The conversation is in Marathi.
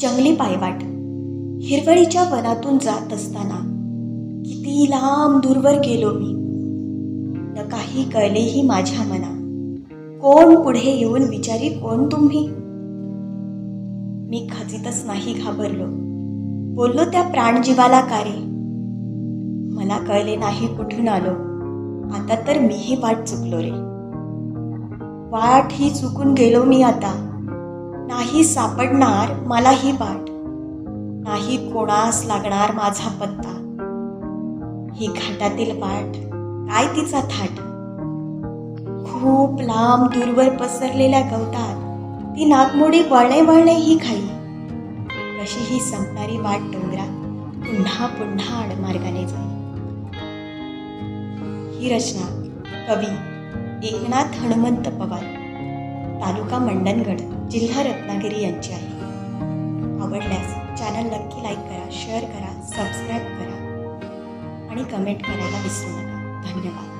जंगली पायवाट हिरवळीच्या वनातून जात असताना किती लांब दूरवर गेलो मी. न काही कळलेही माझ्या मना कोण पुढे येऊन विचारी कोण तुम्ही? मी खचितच नाही घाबरलो. बोललो त्या प्राणजीवाला कारे मला कळले नाही कुठून आलो. आता तर मीही वाट चुकलो रे. वाट ही चुकून गेलो मी आता. नाही सापडणार मला ही वाट. नाही कोणास लागणार माझा पत्ता. ही घाटातील वाट काय तिचा थाट? खूप लांब दूरवर पसरलेल्या गवतात ती नागमोडी वळणे वळणे ही खाई कशी ही संपणारी वाट डोंगरात पुन्हा पुन्हा आडमार्गाने जाई. ही रचना कवी एकनाथ हनुमंत पवार. तालुका मंडणगड जिल्हा रत्नागिरी यांची आहे. आवडल्यास चॅनल नक्की लाईक करा शेअर करा सबस्क्राईब करा आणि कमेंट करायला विसरू नका. धन्यवाद.